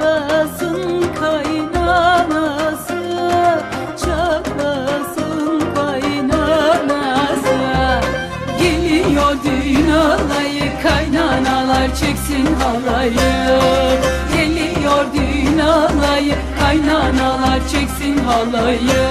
Çatlasın kaynanası Çatlasın kaynanası. Geliyor düğün alayı Kaynanalar çeksin halayı Geliyor düğün alayı Kaynanalar çeksin halayı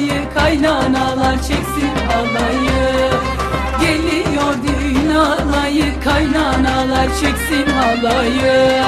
alayı kaynanalar çeksin halayı Geliyor düğün alayı kaynanalar çeksin halayı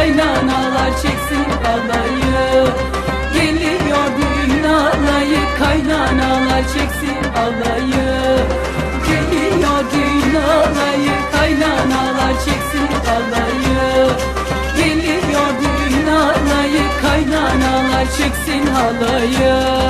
kaynanalar çeksin halayı Geliyor düğün alayı kaynanalar çeksin halayı Geliyor düğün alayı kaynanalar çeksin halayı Geliyor düğün alayı kaynanalar çeksin halayı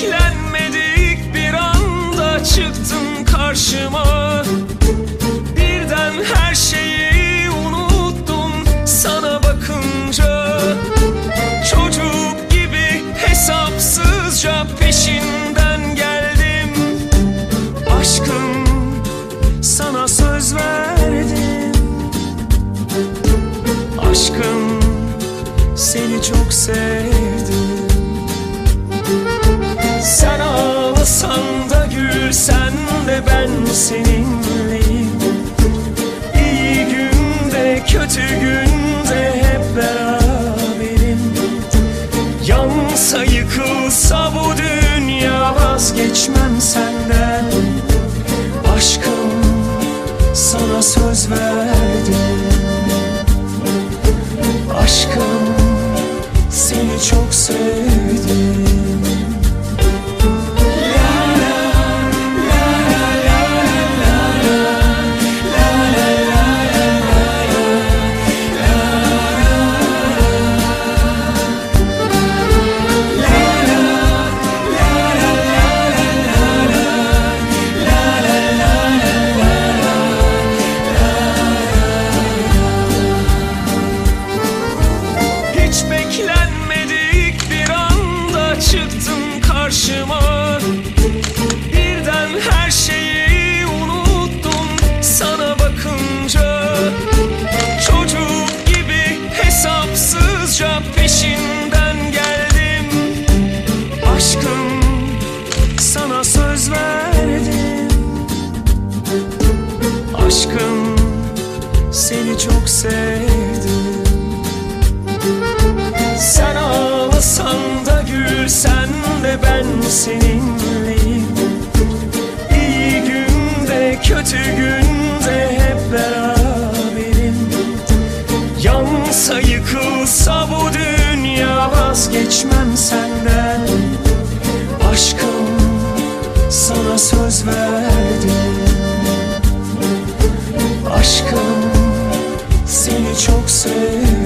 beklenmedik bir anda çıktın karşıma. Birden her şeyi unuttum sana bakınca. Çocuk gibi hesapsızca peşinden geldim. Aşkım sana söz verdim. Aşkım seni çok sevdim ben seninleyim. İyi günde kötü günde hep beraberim. Yansa yıkılsa bu dünya vazgeçmem senden. Aşkım sana söz verdim. Aşkım seni çok sevdim aşkım seni çok sevdim. Sen ağlasan da gülsen de ben seninleyim. İyi günde kötü günde hep beraberim. Yansa yıkılsa bu dünya vazgeçmem senden. Aşkım sana söz verdim. Aşkım. Seni çok sevdim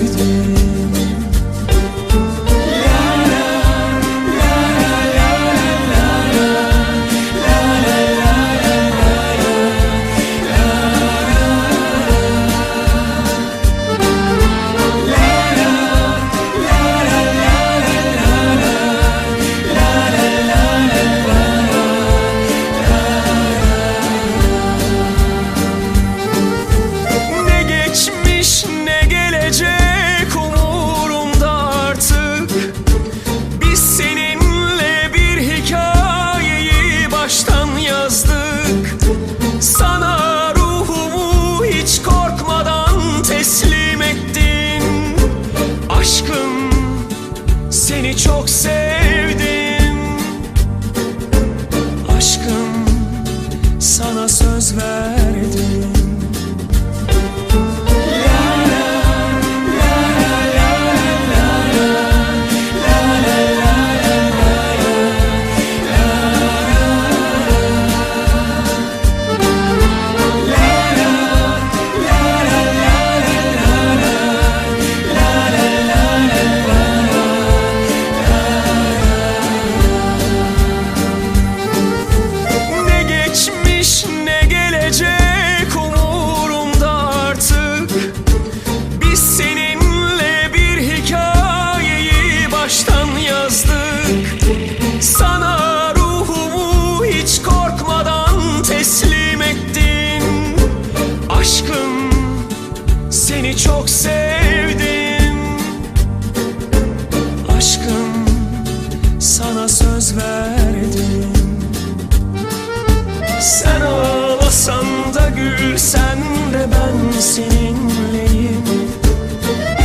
seninleyim.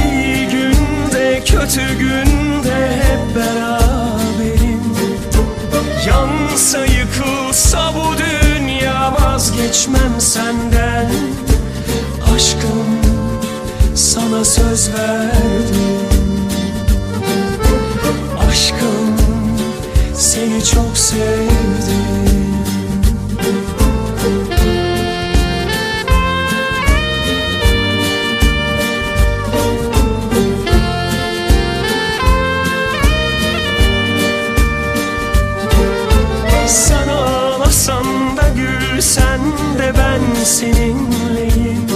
İyi günde kötü günde hep beraberim. Yansa yıkılsa bu dünya vazgeçmem senden. Aşkım sana söz verdim da gülsen de ben seninleyim.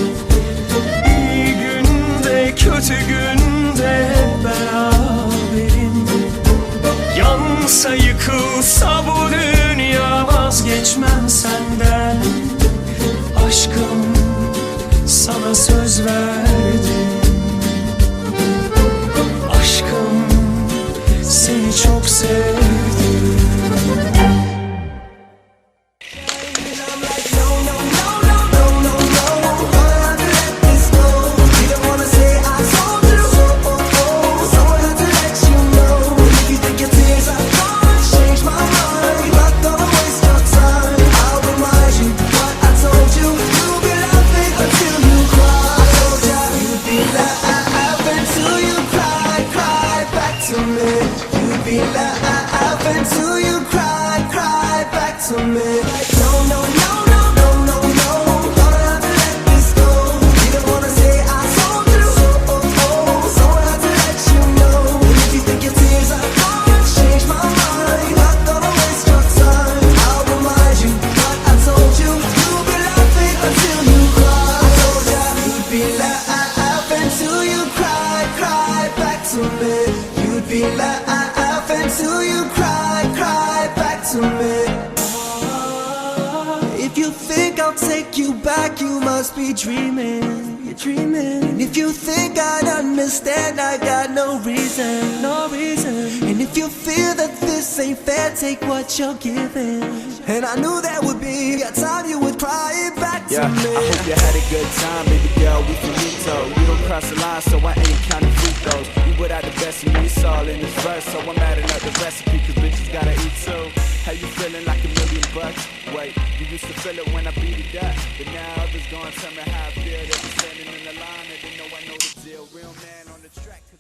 İyi günde kötü günde beraberim. Yansa yıkılsa bu dünya vazgeçmem senden. Aşkım sana söz verdim must be dreaming you're dreaming. And if you think I understand, I got no reason, no reason. And if you feel that this ain't fair, take what you're giving. And I knew that would be a time you would cry back yeah. to me. I hope you had a good time, baby girl. We can finito. We don't cross the line, so I ain't counting free throws. You put out the best of me, it's all in this verse. So I'm adding up the recipe, cause bitches gotta eat too. How you feeling like a million bucks? Wait, you used to feel it when I beat it up, but now others gonna tell me how I feel. They're in the line, and they know I know the deal. Real man on the track.